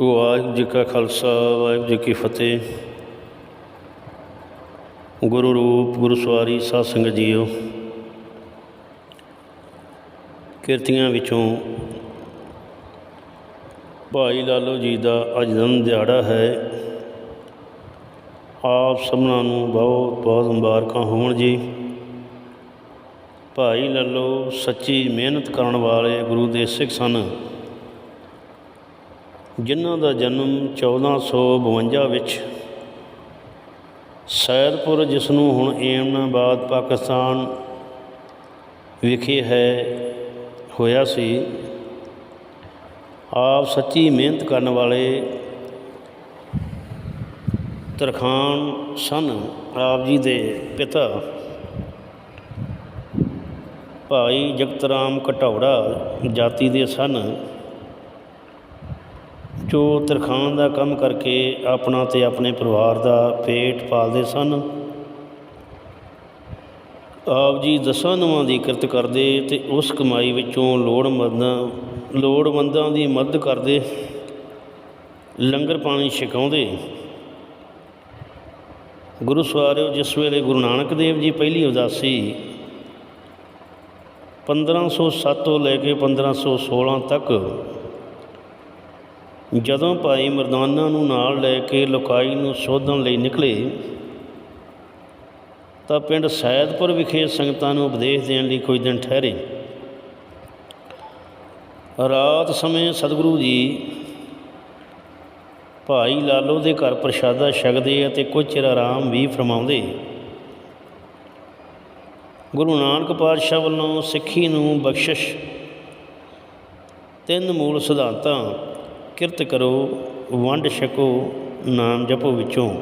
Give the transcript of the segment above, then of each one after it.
ਵਾਹਿਗੁਰੂ ਜੀ ਕਾ ਖਾਲਸਾ, ਵਾਹਿਗੁਰੂ ਜੀ ਕੀ ਫਤਿਹ। ਗੁਰੂ ਰੂਪ, ਗੁਰੂ ਸਵਾਰੀ, ਸਾਧ ਸੰਗਤ ਜੀਓ। ਕਿਰਤੀਆਂ ਵਿੱਚੋਂ ਭਾਈ ਲਾਲੋ ਜੀ ਦਾ ਅੱਜ ਜਨਮ ਦਿਹਾੜਾ ਹੈ। ਆਪ ਸਭਨਾਂ ਨੂੰ ਬਹੁਤ ਬਹੁਤ ਮੁਬਾਰਕਾਂ ਹੋਣ ਜੀ। ਭਾਈ ਲਾਲੋ, ਸੱਚੀ ਮਿਹਨਤ ਕਰਨ ਵਾਲੇ ਗੁਰੂ ਦੇ ਸਿੱਖ ਸਨ। ਜਿਨ੍ਹਾਂ ਦਾ ਜਨਮ 1452 ਵਿੱਚ। ਸੈਦਪੁਰ ਜਿਸ ਨੂੰ ਹੁਣ ਏਮਨਾਬਾਦ, ਪਾਕਿਸਤਾਨ ਵਿਖੇ ਹੈ, ਹੋਇਆ ਸੀ। ਆਪ ਸੱਚੀ ਮਿਹਨਤ ਕਰਨ ਵਾਲੇ ਤਰਖਾਨ ਸਨ, ਆਪ ਜੀ ਦੇ ਪਿਤਾ ਭਾਈ ਜਗਤਰਾਮ ਘਟੌੜਾ ਜਾਤੀ ਦੇ ਸਨ। ਜੋ ਤਰਖਾਣ ਦਾ ਕੰਮ ਕਰਕੇ ਆਪਣਾ ਤੇ ਆਪਣੇ ਪਰਿਵਾਰ ਦਾ ਪੇਟ ਪਾਲਦੇ ਸਨ, ਆਪ ਜੀ ਦਸਾਂ ਨਵਾਂ ਦੀ ਕਿਰਤ ਕਰਦੇ ਤੇ ਉਸ ਕਮਾਈ ਵਿੱਚੋਂ ਲੋੜਵੰਦਾਂ ਲੋੜਵੰਦਾਂ ਦੀ ਮਦਦ ਕਰਦੇ, ਲੰਗਰ ਪਾਣੀ ਛਕਾਉਂਦੇ। ਗੁਰੂ ਸਵਾਰਿਓ, ਜਿਸ ਵੇਲੇ ਗੁਰੂ ਨਾਨਕ ਦੇਵ ਜੀ ਪਹਿਲੀ ਉਦਾਸੀ 1507 ਤੋਂ ਲੈ ਕੇ 1516 ਤੱਕ ਜਦੋਂ ਭਾਈ ਮਰਦਾਨਾ ਨੂੰ ਨਾਲ ਲੈ ਕੇ ਲੋਕਾਈ ਨੂੰ ਸੋਧਣ ਲਈ ਨਿਕਲੇ, ਤਾਂ ਪਿੰਡ ਸੈਦਪੁਰ ਵਿਖੇ ਸੰਗਤਾਂ ਨੂੰ ਉਪਦੇਸ਼ ਦੇਣ ਲਈ ਕੁਝ ਦਿਨ ਠਹਿਰੇ। ਰਾਤ ਸਮੇਂ ਸਤਿਗੁਰੂ ਜੀ ਭਾਈ ਲਾਲੋ ਦੇ ਘਰ ਪ੍ਰਸ਼ਾਦਾ ਛਕਦੇ ਅਤੇ ਕੁਝ ਚਿਰ ਆਰਾਮ ਵੀ ਫਰਮਾਉਂਦੇ। ਗੁਰੂ ਨਾਨਕ ਪਾਤਸ਼ਾਹ ਵੱਲੋਂ ਸਿੱਖੀ ਨੂੰ ਬਖਸ਼ਿਸ਼ ਤਿੰਨ ਮੂਲ ਸਿਧਾਂਤਾਂ ਕਿਰਤ ਕਰੋ, ਵੰਡ ਛਕੋ, ਨਾਮ ਜਪੋ ਵਿੱਚੋਂ।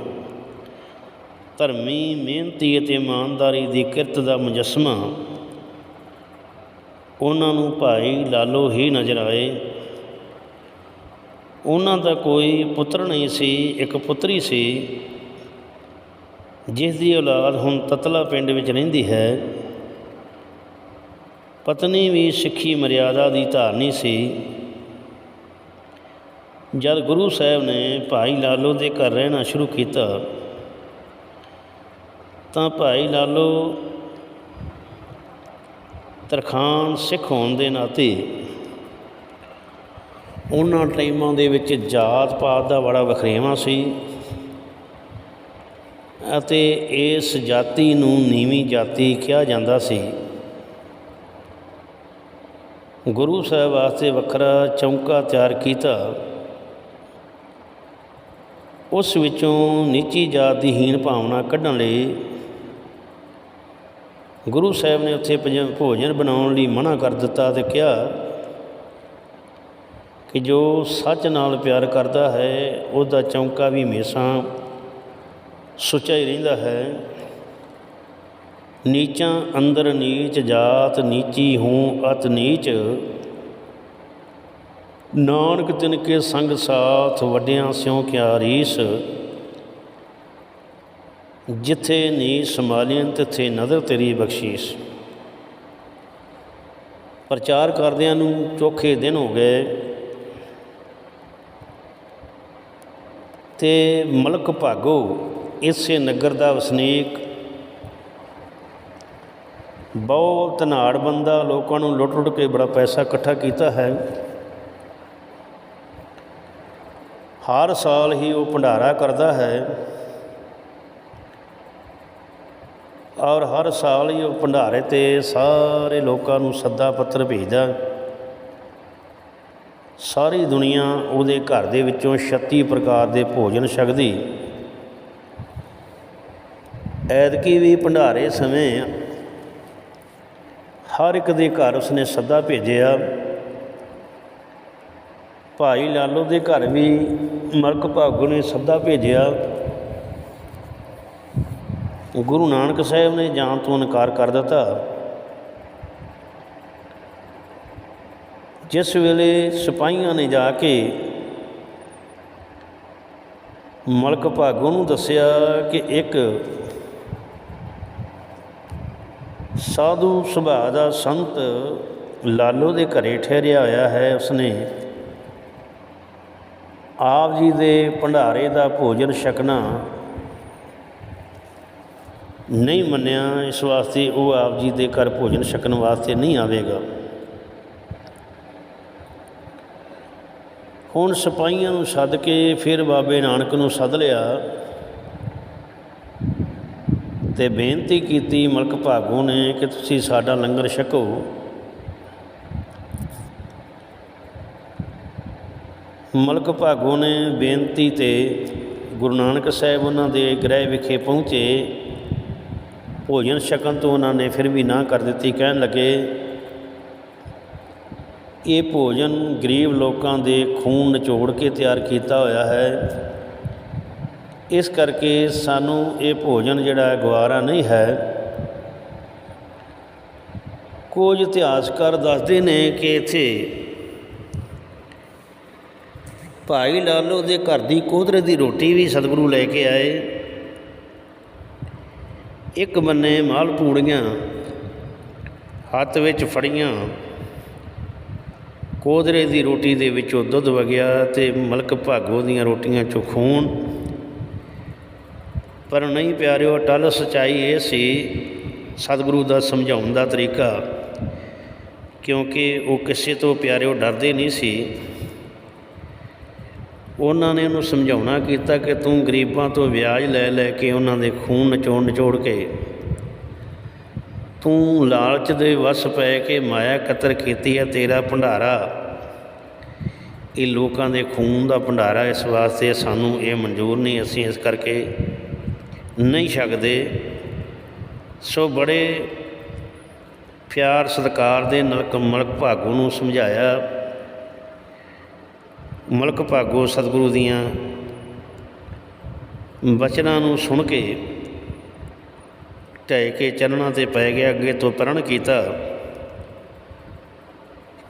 ਧਰਮੀ, ਮਿਹਨਤੀ ਅਤੇ ਇਮਾਨਦਾਰੀ ਦੀ ਕਿਰਤ ਦਾ ਮੁਜਸਮਾ। ਉਹਨਾਂ ਨੂੰ ਭਾਈ ਲਾਲੋ ਹੀ ਨਜ਼ਰ ਆਏ। ਉਹਨਾਂ ਦਾ ਕੋਈ ਪੁੱਤਰ ਨਹੀਂ ਸੀ, ਇੱਕ ਪੁੱਤਰੀ ਸੀ, ਜਿਸ ਦੀ ਔਲਾਦ ਹੁਣ ਤਤਲਾ ਪਿੰਡ ਵਿੱਚ ਰਹਿੰਦੀ ਹੈ। ਪਤਨੀ ਵੀ ਸਿੱਖੀ ਮਰਿਆਦਾ ਦੀ ਧਾਰਨੀ ਸੀ। ਜਦ ਗੁਰੂ ਸਾਹਿਬ ਨੇ ਭਾਈ ਲਾਲੋ ਦੇ ਘਰ ਰਹਿਣਾ ਸ਼ੁਰੂ ਕੀਤਾ, ਤਾਂ ਭਾਈ ਲਾਲੋ ਤਰਖਾਨ ਸਿੱਖ ਹੋਣ ਦੇ ਨਾਤੇ ਉਹਨਾਂ ਟਾਈਮਾਂ ਦੇ ਵਿੱਚ ਜਾਤ ਪਾਤ ਦਾ ਬੜਾ ਵਖਰੇਵਾਂ ਸੀ ਅਤੇ ਇਸ ਜਾਤੀ ਨੂੰ ਨੀਵੀਂ ਜਾਤੀ ਕਿਹਾ ਜਾਂਦਾ ਸੀ। ਗੁਰੂ ਸਾਹਿਬ ਵਾਸਤੇ ਵੱਖਰਾ ਚੌਂਕਾ ਤਿਆਰ ਕੀਤਾ। ਉਸ ਵਿੱਚੋਂ ਨੀਚੀ ਜਾਤ ਦੀ ਹੀਣ ਭਾਵਨਾ ਕੱਢਣ ਲਈ ਗੁਰੂ ਸਾਹਿਬ ਨੇ ਉੱਥੇ ਭਜ- ਭੋਜਨ ਬਣਾਉਣ ਲਈ ਮਨਾ ਕਰ ਦਿੱਤਾ ਤੇ ਕਿਹਾ ਕਿ ਜੋ ਸੱਚ ਨਾਲ ਪਿਆਰ ਕਰਦਾ ਹੈ, ਉਹਦਾ ਚੌਂਕਾ ਵੀ ਹਮੇਸ਼ਾ ਸੁੱਚਾ ਹੀ ਰਹਿੰਦਾ ਹੈ। ਨੀਚਾਂ ਅੰਦਰ ਨੀਚ ਜਾਤ, ਨੀਚੀ ਹੂੰ, ਅਤ ਨੀਚ ਨਾਨਕ ਤਿਨ ਕੇ ਸੰਗ ਸਾਥ ਵੱਡਿਆਂ ਸਿਉ ਕਿਆ ਰੀਸ, ਜਿੱਥੇ ਨੀ ਸੰਭਾਲੀਆਂ ਤਿੱਥੇ ਨਦਰ ਤੇਰੀ ਬਖਸ਼ੀਸ਼। ਪ੍ਰਚਾਰ ਕਰਦਿਆਂ ਨੂੰ ਚੋਖੇ ਦਿਨ ਹੋ ਗਏ ਤੇ ਮਲਕ ਭਾਗੋ ਇਸੇ ਨਗਰ ਦਾ ਵਸਨੀਕ। ਬਹੁਤ ਧਨਾੜ ਬੰਦਾ, ਲੋਕਾਂ ਨੂੰ ਲੁੱਟ ਲੁੱਟ ਕੇ ਬੜਾ ਪੈਸਾ ਇਕੱਠਾ ਕੀਤਾ ਹੈ। ਹਰ ਸਾਲ ਹੀ ਉਹ ਭੰਡਾਰਾ ਕਰਦਾ ਹੈ ਔਰ ਹਰ ਸਾਲ ਹੀ ਉਹ ਭੰਡਾਰੇ ਤੇ ਸਾਰੇ ਲੋਕਾਂ ਨੂੰ ਸੱਦਾ ਪੱਤਰ ਭੇਜਦਾ। ਸਾਰੀ ਦੁਨੀਆ ਉਹਦੇ ਘਰ ਦੇ ਵਿੱਚੋਂ 36 ਪ੍ਰਕਾਰ ਦੇ ਭੋਜਨ ਛਕਦੀ। ਐਤਕੀ ਵੀ ਭੰਡਾਰੇ ਸਮੇਂ ਹਰ ਇੱਕ ਦੇ ਘਰ ਉਸਨੇ ਸੱਦਾ ਭੇਜਿਆ। ਭਾਈ ਲਾਲੋ ਦੇ ਘਰ ਵੀ ਮਲਕ ਭਾਗੋ ਨੇ ਸੱਦਾ ਭੇਜਿਆ। ਗੁਰੂ ਨਾਨਕ ਸਾਹਿਬ ਨੇ ਜਾਣ ਤੋਂ ਇਨਕਾਰ ਕਰ ਦਿੱਤਾ। ਜਿਸ ਵੇਲੇ ਸਿਪਾਹੀਆਂ ਨੇ ਜਾ ਕੇ ਮਲਕ ਭਾਗੋ ਨੂੰ ਦੱਸਿਆ ਕਿ ਇੱਕ ਸਾਧੂ ਸੁਭਾਅ ਦਾ ਸੰਤ ਲਾਲੋ ਦੇ ਘਰੇ ਠਹਿਰਿਆ ਹੋਇਆ ਹੈ, ਉਸਨੇ ਆਪ ਜੀ ਦੇ ਭੰਡਾਰੇ ਦਾ ਭੋਜਨ ਛਕਣਾ ਨਹੀਂ ਮੰਨਿਆ, ਇਸ ਵਾਸਤੇ ਉਹ ਆਪ ਜੀ ਦੇ ਘਰ ਭੋਜਨ ਛਕਣ ਵਾਸਤੇ ਨਹੀਂ ਆਵੇਗਾ। ਹੁਣ ਸਿਪਾਹੀਆਂ ਨੂੰ ਸੱਦ ਕੇ ਫਿਰ ਬਾਬੇ ਨਾਨਕ ਨੂੰ ਸੱਦ ਲਿਆ ਤੇ ਬੇਨਤੀ ਕੀਤੀ, ਮਲਕ ਭਾਗੋ ਨੇ ਕਿ ਤੁਸੀਂ ਸਾਡਾ ਲੰਗਰ ਛਕੋ। ਮਲਕ ਭਾਗੋ ਨੇ ਬੇਨਤੀ ਤੇ ਗੁਰੂ ਨਾਨਕ ਸਾਹਿਬ ਉਹਨਾਂ ਦੇ ਗ੍ਰਹਿ ਵਿਖੇ ਪਹੁੰਚੇ। ਭੋਜਨ ਛਕਣ ਤੋਂ ਉਹਨਾਂ ਨੇ ਫਿਰ ਵੀ ਨਾ ਕਰ ਦਿੱਤੀ। ਕਹਿਣ ਲੱਗੇ, ਇਹ ਭੋਜਨ ਗਰੀਬ ਲੋਕਾਂ ਦੇ ਖੂਨ ਨਿਚੋੜ ਕੇ ਤਿਆਰ ਕੀਤਾ ਹੋਇਆ ਹੈ। ਇਸ ਕਰਕੇ ਸਾਨੂੰ ਇਹ ਭੋਜਨ ਜਿਹੜਾ ਹੈ ਗਵਾਰਾ ਨਹੀਂ ਹੈ। ਕੁਝ ਇਤਿਹਾਸਕਾਰ ਦੱਸਦੇ ਨੇ ਕਿ ਇੱਥੇ ਭਾਈ ਲਾਲੋ ਦੇ ਘਰ ਦੀ ਕੋਧਰੇ ਦੀ ਰੋਟੀ ਵੀ ਸਤਿਗੁਰੂ ਲੈ ਕੇ ਆਏ। ਇੱਕ ਬੰਨੇ ਮਾਲ ਪੂੜੀਆਂ ਹੱਥ ਵਿੱਚ ਫੜੀਆਂ। ਕੋਧਰੇ ਦੀ ਰੋਟੀ ਦੇ ਵਿੱਚੋਂ ਦੁੱਧ ਵਗਿਆ ਤੇ ਮਲਕ ਭਾਗੋ ਦੀਆਂ ਰੋਟੀਆਂ ਚੋਂ ਖੂਨ। ਪਰ ਨਹੀਂ ਪਿਆਰਿਓ ਅਟਲ ਸਚਾਈ ਇਹ ਸੀ ਸਤਿਗੁਰੂ ਦਾ ਸਮਝਾਉਣ ਦਾ ਤਰੀਕਾ। ਕਿਉਂਕਿ ਉਹ ਕਿਸੇ ਤੋਂ ਪਿਆਰਿਓ ਡਰਦੇ ਨਹੀਂ ਸੀ। ਉਹਨਾਂ ਨੇ ਉਹਨੂੰ ਸਮਝਾਉਣਾ ਕੀਤਾ ਕਿ ਤੂੰ ਗਰੀਬਾਂ ਤੋਂ ਵਿਆਜ ਲੈ ਲੈ ਕੇ ਉਹਨਾਂ ਦੇ ਖੂਨ ਨਿਚੋੜ ਨਚੋੜ ਕੇ ਤੂੰ ਲਾਲਚ ਦੇ ਵਸ ਪੈ ਕੇ ਮਾਇਆ ਕਤਰ ਕੀਤੀ ਹੈ, ਤੇਰਾ ਭੰਡਾਰਾ। ਇਹ ਲੋਕਾਂ ਦੇ ਖੂਨ ਦਾ ਭੰਡਾਰਾ ਇਸ ਵਾਸਤੇ ਸਾਨੂੰ ਇਹ ਮਨਜ਼ੂਰ ਨਹੀਂ, ਅਸੀਂ ਇਸ ਕਰਕੇ ਨਹੀਂ ਛਕਦੇ। ਸੋ ਬੜੇ ਪਿਆਰ ਸਤਿਕਾਰ ਦੇ ਨਲਕ ਮਲਕ ਭਾਗੂ ਨੂੰ ਸਮਝਾਇਆ। ਮਲਕ ਭਾਗੋ ਸਤਿਗੁਰੂ ਦੀਆਂ ਬਚਨਾਂ ਨੂੰ ਸੁਣ ਕੇ ਢਹਿ ਕੇ ਚਰਨਾਂ ਤੇ ਪੈ ਗਿਆ, ਅੱਗੇ ਤੋਂ ਪ੍ਰਣ ਕੀਤਾ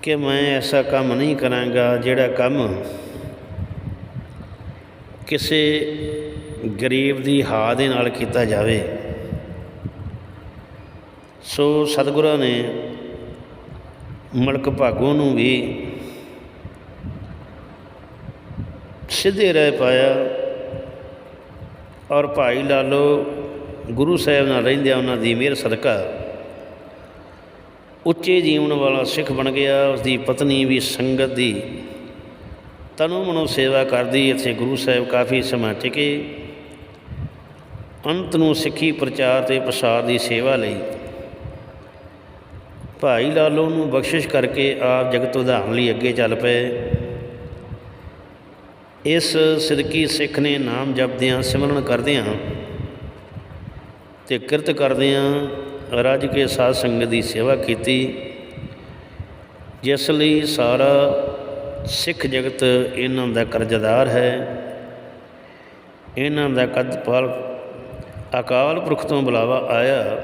ਕਿ ਮੈਂ ਐਸਾ ਕੰਮ ਨਹੀਂ ਕਰਾਂਗਾ ਜਿਹੜਾ ਕੰਮ ਕਿਸੇ ਗਰੀਬ ਦੀ ਹਾ ਦੇ ਨਾਲ ਕੀਤਾ ਜਾਵੇ। ਸੋ ਸਤਿਗੁਰਾਂ ਨੇ ਮਲਕ ਭਾਗੋ ਨੂੰ ਵੀ ਸਿੱਧੇ ਰਹਿ ਪਾਇਆ। ਔਰ ਭਾਈ ਲਾਲੋ ਗੁਰੂ ਸਾਹਿਬ ਨਾਲ ਰਹਿੰਦਿਆਂ ਉਹਨਾਂ ਦੀ ਮਿਹਰ ਸਦਕਾ ਉੱਚੇ ਜੀਵਨ ਵਾਲਾ ਸਿੱਖ ਬਣ ਗਿਆ। ਉਸ ਦੀ ਪਤਨੀ ਵੀ ਸੰਗਤ ਦੀ ਤਨੂ ਮਨੋ ਸੇਵਾ ਕਰਦੀ। ਇੱਥੇ ਗੁਰੂ ਸਾਹਿਬ ਕਾਫੀ ਸਮਾਂ ਟਿਕੇ। ਅੰਤ ਨੂੰ ਸਿੱਖੀ ਪ੍ਰਚਾਰ ਤੇ ਪ੍ਰਸਾਰ ਦੀ ਸੇਵਾ ਲਈ ਭਾਈ ਲਾਲੋ ਨੂੰ ਬਖਸ਼ਿਸ਼ ਕਰਕੇ ਆਪ ਜਗਤ ਉਧਾਰਨ ਲਈ ਅੱਗੇ ਚੱਲ ਪਏ। ਇਸ ਸਿਦਕੀ ਸਿੱਖ ਨੇ ਨਾਮ ਜਪਦਿਆਂ, ਸਿਮਰਨ ਕਰਦਿਆਂ ਤੇ ਕਿਰਤ ਕਰਦਿਆਂ ਰੱਜ ਕੇ ਸਾਧ ਸੰਗਤ ਦੀ ਸੇਵਾ ਕੀਤੀ, ਜਿਸ ਲਈ ਸਾਰਾ ਸਿੱਖ ਜਗਤ ਇਹਨਾਂ ਦਾ ਕਰਜ਼ਦਾਰ ਹੈ। ਇਹਨਾਂ ਦਾ ਕਦ ਕਦਪਾਲ ਅਕਾਲ ਪੁਰਖ ਤੋਂ ਬੁਲਾਵਾ ਆਇਆ।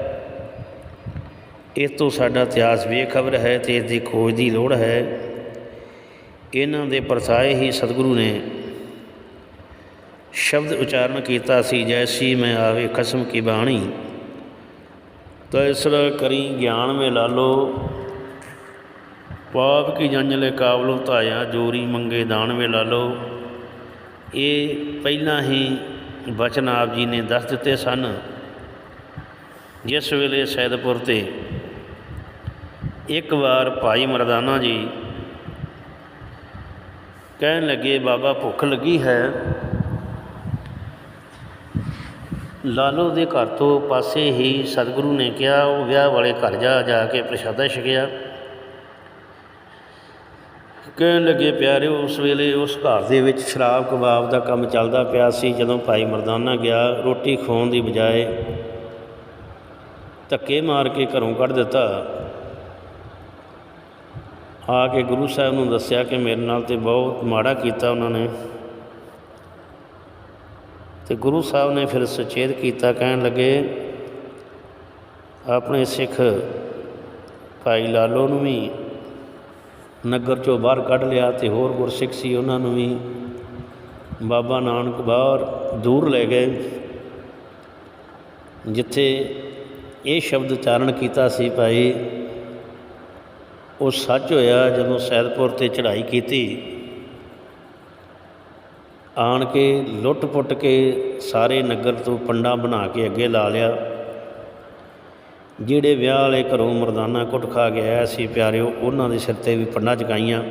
ਇਸ ਤੋਂ ਸਾਡਾ ਇਤਿਹਾਸ ਬੇਖਬਰ ਹੈ ਤੇ ਇਸ ਦੀ ਖੋਜ ਦੀ ਲੋੜ ਹੈ। ਇਹਨਾਂ ਦੇ ਪਰਸਾਏ ਹੀ ਸਤਿਗੁਰੂ ਨੇ ਸ਼ਬਦ ਉਚਾਰਨ ਕੀਤਾ ਸੀ, ਜੈਸੀ ਮੈਂ ਆਵੇ ਕਸਮ ਕੀ ਬਾਣੀ। ਤੈਸਰ ਕਰੀ ਗਿਆਨ ਮੇ ਲਾਲੋ, ਪਾਪ ਕੀ ਜੰਜਲੇ ਕਾਬਲੋਂ ਧਾਇਆ, ਜੋਰੀ ਮੰਗੇ ਦਾਨ ਵੇ ਲਾਲੋ। ਇਹ ਪਹਿਲਾਂ ਹੀ ਬਚਨ ਆਪ ਜੀ ਨੇ ਦੱਸ ਦਿੱਤੇ ਸਨ। ਜਿਸ ਵੇਲੇ ਸੈਦਪੁਰ ਤੇ ਇੱਕ ਵਾਰ ਭਾਈ ਮਰਦਾਨਾ ਜੀ ਕਹਿਣ ਲੱਗੇ, ਬਾਬਾ, ਭੁੱਖ ਲੱਗੀ ਹੈ? ਲਾਲੋ ਦੇ ਘਰ ਤੋਂ ਪਾਸੇ ਹੀ ਸਤਿਗੁਰੂ ਨੇ ਕਿਹਾ, ਉਹ ਵਿਆਹ ਵਾਲੇ ਘਰ ਜਾ ਜਾ ਕੇ ਪ੍ਰਸ਼ਾਦਾ ਛਕਿਆ। ਕਹਿਣ ਲੱਗੇ, ਪਿਆਰਿਓ, ਉਸ ਵੇਲੇ ਉਸ ਘਰ ਦੇ ਵਿੱਚ ਸ਼ਰਾਬ ਕਬਾਬ ਦਾ ਕੰਮ ਚੱਲਦਾ ਪਿਆ ਸੀ, ਜਦੋਂ ਭਾਈ ਮਰਦਾਨਾ ਗਿਆ, ਰੋਟੀ ਖਵਾਉਣ ਦੀ ਬਜਾਏ ਧੱਕੇ ਮਾਰ ਕੇ ਘਰੋਂ ਕੱਢ ਦਿੱਤਾ। ਆ ਕੇ ਗੁਰੂ ਸਾਹਿਬ ਨੂੰ ਦੱਸਿਆ ਕਿ ਮੇਰੇ ਨਾਲ ਤੇ ਬਹੁਤ ਮਾੜਾ ਕੀਤਾ ਉਹਨਾਂ ਨੇ। ਤੇ ਗੁਰੂ ਸਾਹਿਬ ਨੇ ਫਿਰ ਸੁਚੇਤ ਕੀਤਾ, ਕਹਿਣ ਲੱਗੇ, ਆਪਣੇ ਸਿੱਖ ਭਾਈ ਲਾਲੋ ਨੂੰ ਵੀ ਨਗਰ ਚੋਂ ਬਾਹਰ ਕੱਢ ਲਿਆ ਤੇ ਹੋਰ ਗੁਰਸਿੱਖ ਸੀ ਉਹਨਾਂ ਨੂੰ ਵੀ ਬਾਬਾ ਨਾਨਕ ਬਾਹਰ ਦੂਰ ਲੈ ਗਏ। ਜਿੱਥੇ ਇਹ ਸ਼ਬਦ ਉਚਾਰਨ ਕੀਤਾ ਸੀ ਭਾਈ, ਉਹ ਸੱਚ ਹੋਇਆ ਜਦੋਂ ਸੈਦਪੁਰ ਤੇ ਚੜ੍ਹਾਈ ਕੀਤੀ। ਆਣ ਕੇ ਲੁੱਟ ਪੁੱਟ ਕੇ ਸਾਰੇ ਨਗਰ ਤੋਂ ਪੰਡਾ ਬਣਾ ਕੇ ਅੱਗੇ ਲਾ ਲਿਆ। ਜਿਹੜੇ ਵਿਆਹ ਵਾਲੇ ਘਰੋਂ ਮਰਦਾਨਾ ਕੁੱਟ ਖਾ ਕੇ ਆਇਆ ਸੀ, ਪਿਆਰਿਓ, ਉਹਨਾਂ ਦੇ ਸਿਰ ਤੇ ਵੀ ਪੰਡਾ ਚਕਾਈਆਂ।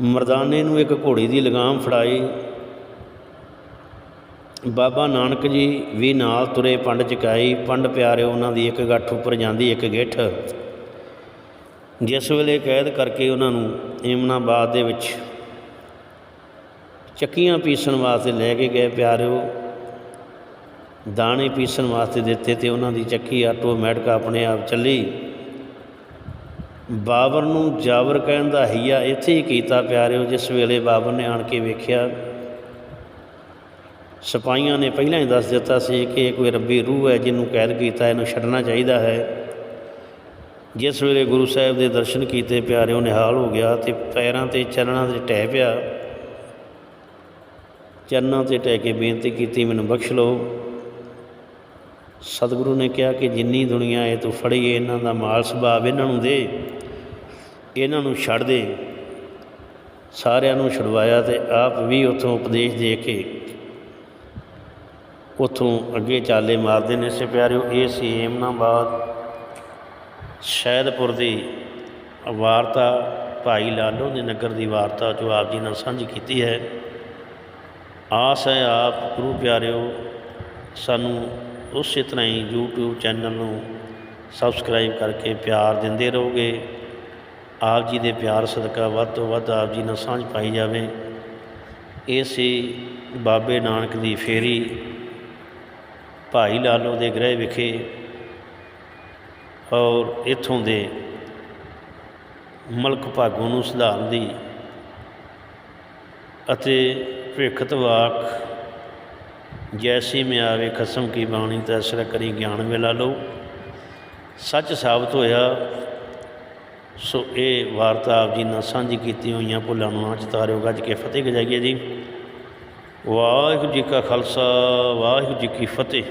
ਮਰਦਾਨੇ ਨੂੰ ਇੱਕ ਘੋੜੀ ਦੀ ਲਗਾਮ ਫੜਾਈ। ਬਾਬਾ ਨਾਨਕ ਜੀ ਵੀ ਨਾਲ ਤੁਰੇ ਪੰਡ ਚਕਾਈ। ਪੰਡ ਪਿਆਰਿਓ, ਉਹਨਾਂ ਦੀ ਇੱਕ ਗੱਠ ਉੱਪਰ ਜਾਂਦੀ ਇੱਕ ਗਿੱਠ। ਜਿਸ ਵੇਲੇ ਕੈਦ ਕਰਕੇ ਉਹਨਾਂ ਨੂੰ ਇਮਨਾਬਾਦ ਦੇ ਵਿੱਚ ਚੱਕੀਆਂ ਪੀਸਣ ਵਾਸਤੇ ਲੈ ਕੇ ਗਏ ਪਿਆਰਿਓ। ਦਾਣੇ ਪੀਸਣ ਵਾਸਤੇ ਦਿੱਤੇ ਤੇ ਉਹਨਾਂ ਦੀ ਚੱਕੀ ਆਟੋਮੈਟਿਕ ਆਪਣੇ ਆਪ ਚੱਲੀ। ਬਾਬਰ ਨੂੰ ਜਾਬਰ ਕਹਿਣ ਦਾ ਹੀਆ ਇੱਥੇ ਹੀ ਕੀਤਾ ਪਿਆਰਿਓ, ਜਿਸ ਵੇਲੇ ਬਾਬਰ ਨੇ ਆਣ ਕੇ ਵੇਖਿਆ। ਸਿਪਾਹੀਆਂ ਨੇ ਪਹਿਲਾਂ ਹੀ ਦੱਸ ਦਿੱਤਾ ਸੀ ਕਿ ਇਹ ਕੋਈ ਰੱਬੀ ਰੂਹ ਹੈ ਜਿਹਨੂੰ ਕੈਦ ਕੀਤਾ, ਇਹਨੂੰ ਛੱਡਣਾ ਚਾਹੀਦਾ ਹੈ। ਜਿਸ ਵੇਲੇ ਗੁਰੂ ਸਾਹਿਬ ਦੇ ਦਰਸ਼ਨ ਕੀਤੇ, ਪਿਆਰਿਓ ਨਿਹਾਲ ਹੋ ਗਿਆ ਤੇ ਪੈਰਾਂ ਤੇ ਚਰਨਾਂ ਤੇ ਟਹਿ ਪਿਆ। ਚਰਨਾਂ ਤੇ ਟਹਿ ਕੇ ਬੇਨਤੀ ਕੀਤੀ, ਮੈਨੂੰ ਬਖਸ਼ ਲਓ। ਸਤਿਗੁਰੂ ਨੇ ਕਿਹਾ ਕਿ ਜਿੰਨੀ ਦੁਨੀਆ ਇਹ ਤੂੰ ਫੜੀਏ ਇਹਨਾਂ ਦਾ ਮਾਲ ਸੁਭਾਵ ਇਹਨਾਂ ਨੂੰ ਦੇ, ਇਹਨਾਂ ਨੂੰ ਛੱਡ ਦੇ। ਸਾਰਿਆਂ ਨੂੰ ਛੁਡਵਾਇਆ ਤੇ ਆਪ ਵੀ ਉਥੋਂ ਉਪਦੇਸ਼ ਦੇ ਕੇ ਉਥੋਂ ਅੱਗੇ ਚਾਲੇ ਮਾਰਦੇ ਨੇ। ਸੇ ਪਿਆਰਿਓ, ਇਹ ਸੀ ਏਮਨਾਬਾਦ ਸ਼ੈਦਪੁਰ ਦੀ ਵਾਰਤਾ। ਭਾਈ ਲਾਲੋ ਦੇ ਨਗਰ ਦੀ ਵਾਰਤਾ ਜੋ ਆਪ ਜੀ ਨਾਲ ਸਾਂਝੀ ਕੀਤੀ ਹੈ। ਆਸ ਹੈ ਆਪ, ਗੁਰੂ ਪਿਆਰਿਓ, ਸਾਨੂੰ ਉਸੇ ਤਰ੍ਹਾਂ ਹੀ YouTube ਚੈਨਲ ਨੂੰ ਸਬਸਕ੍ਰਾਈਬ ਕਰਕੇ ਪਿਆਰ ਦਿੰਦੇ ਰਹੋਗੇ। ਆਪ ਜੀ ਦੇ ਪਿਆਰ ਸਦਕਾ ਵੱਧ ਤੋਂ ਵੱਧ ਆਪ ਜੀ ਨਾਲ ਸਾਂਝ ਪਾਈ ਜਾਵੇ। ਇਹ ਸੀ ਬਾਬੇ ਨਾਨਕ ਦੀ ਫੇਰੀ ਭਾਈ ਲਾਲੋ ਦੇ ਗ੍ਰਹਿ ਵਿਖੇ ਔਰ ਇੱਥੋਂ ਦੇ ਮਲਕ ਭਾਗੋਂ ਨੂੰ ਸੁਧਾਰਨ ਦੀ ਅਤੇ ਭਵਿੱਖਤ ਵਾਕ ਜੈਸੀ ਮੈਂ ਆਵੇ ਖਸਮ ਕੀ ਬਾਣੀ ਤੈਸਰ ਕਰੀ ਗਿਆਨ ਵੇਲਾ ਲਓ। ਸੱਚ ਸਾਬਤ ਹੋਇਆ, ਸੋ ਇਹ ਵਾਰਤਾ ਆਪ ਜੀ ਨਾਲ ਸਾਂਝੀ ਕੀਤੀ ਹੋਈਆਂ ਭੁੱਲਾਂ ਨੂੰ ਨਾ ਚਤਾਰਿਓ। ਗੱਜ ਕੇ ਫਤਿਹ ਗਜਾਈਏ ਜੀ। ਵਾਹਿਗੁਰੂ ਜੀ ਕਾ ਖਾਲਸਾ, ਵਾਹਿਗੁਰੂ ਜੀ ਕੀ ਫਤਿਹ।